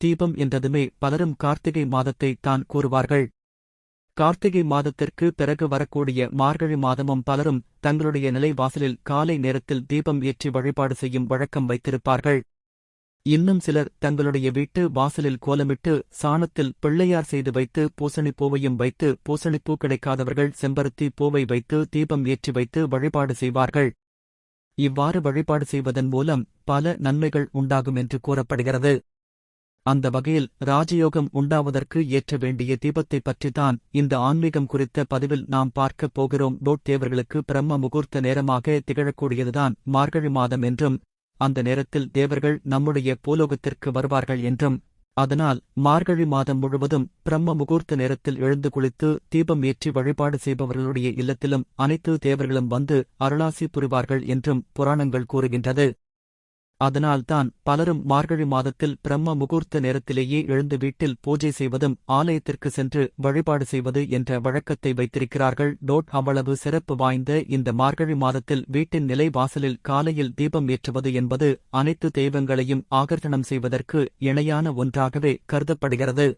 தீபம் என்றதுமே பலரும் கார்த்திகை மாதத்தை தான் கூறுவார்கள். கார்த்திகை மாதத்திற்கு பிறகு வரக்கூடிய மார்கழி மாதமும் பலரும் தங்களுடைய நிலைவாசலில் காலை நேரத்தில் தீபம் ஏற்றி வழிபாடு செய்யும் வழக்கம் வைத்திருப்பார்கள். இன்னும் சிலர் தங்களுடைய வீட்டு வாசலில் கோலமிட்டு சாணத்தில் பிள்ளையார் செய்து வைத்து பூசணி பூவையும் வைத்து பூசணிப்பூ கிடைக்காதவர்கள் செம்பருத்தி பூவை வைத்து தீபம் ஏற்றி வைத்து வழிபாடு செய்வார்கள். இவ்வாறு வழிபாடு செய்வதன் மூலம் பல நன்மைகள் உண்டாகும் என்று கூறப்படுகிறது. அந்த வகையில் ராஜயோகம் உண்டாவதற்கு ஏற்ற வேண்டிய தீபத்தைப் பற்றித்தான் இந்த ஆன்மீகம் குறித்த பதிவில் நாம் பார்க்கப் போகிறோம். டோட் தேவர்களுக்கு பிரம்ம முகூர்த்த நேரமாக திகழக்கூடியதுதான் மார்கழி மாதம் என்றும் அந்த நேரத்தில் தேவர்கள் நம்முடைய பூலோகத்திற்கு வருவார்கள் என்றும் அதனால் மார்கழி மாதம் முழுவதும் பிரம்ம முகூர்த்த நேரத்தில் எழுந்து குளித்து தீபம் ஏற்றி வழிபாடு செய்பவர்களுடைய இல்லத்திலும் அனைத்து தேவர்களும் வந்து அருளாசி புரிவார்கள் என்றும் புராணங்கள் கூறுகின்றது. அதனால்தான் பலரும் மார்கழி மாதத்தில் பிரம்ம முகூர்த்த நேரத்திலேயே எழுந்து வீட்டில் பூஜை செய்வதும் ஆலயத்திற்கு சென்று வழிபாடு செய்வது என்ற வழக்கத்தை வைத்திருக்கிறார்கள். டோட் அவ்வளவு சிறப்பு வாய்ந்த இந்த மார்கழி மாதத்தில் வீட்டின் நிலை வாசலில் காலையில் தீபம் ஏற்றுவது என்பது அனைத்து தெய்வங்களையும் ஆகர்ஷணம் செய்வதற்கு இணையான ஒன்றாகவே கருதப்படுகிறது.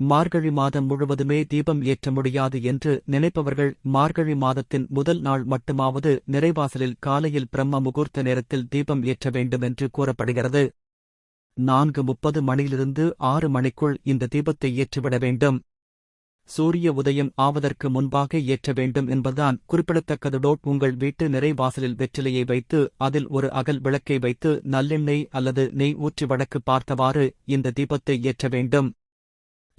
மார்கழி மாதம் முழுவதுமே தீபம் ஏற்ற முடியாது என்று நினைப்பவர்கள் மார்கழி மாதத்தின் முதல் நாள் மட்டுமாவது நிறைவாசலில் காலையில் பிரம்ம முகூர்த்த நேரத்தில் தீபம் ஏற்ற வேண்டும் என்று கூறப்படுகிறது. நான்கு முப்பது மணியிலிருந்து ஆறு மணிக்குள் இந்த தீபத்தை ஏற்றிவிட வேண்டும். சூரிய உதயம் ஆவதற்கு முன்பாக ஏற்ற வேண்டும் என்பதுதான் குறிப்பிடத்தக்கது டோட் உங்கள் வீட்டு நிறைவாசலில் வெற்றிலையை வைத்து அதில் ஒரு அகல் விளக்கை வைத்து நல்லெண்ணெய் அல்லது நெய் ஊற்றி வடக்கு பார்த்தவாறு இந்த தீபத்தை ஏற்ற வேண்டும்.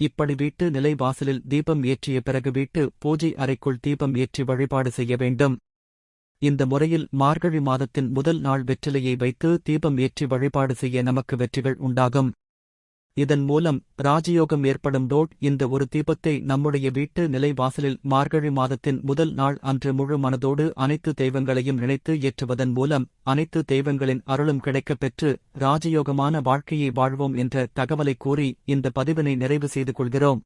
இப்படி வீட்டு நிலைவாசலில் தீபம் ஏற்றிய பிறகு வீட்டு பூஜை அறைக்குள் தீபம் ஏற்றி வழிபாடு செய்ய வேண்டும். இந்த முறையில் மார்கழி மாதத்தின் முதல் நாள் வெற்றிலையை வைத்து தீபம் ஏற்றி வழிபாடு செய்ய நமக்கு வெற்றிகள் உண்டாகும். இதன் மூலம் ராஜயோகம் ஏற்படும் டோட் இந்த ஒரு தீபத்தை நம்முடைய வீட்டு நிலைவாசலில் மார்கழி மாதத்தின் முதல் நாள் அன்று முழு மனதோடு அனைத்து தெய்வங்களையும் நினைத்து ஏற்றுவதன் மூலம் அனைத்து தெய்வங்களின் அருளும் கிடைக்கப் பெற்று ராஜயோகமான வாழ்க்கையை வாழ்வோம் என்ற தகவலை கூறி இந்த பதிவினை நிறைவு செய்து கொள்கிறோம்.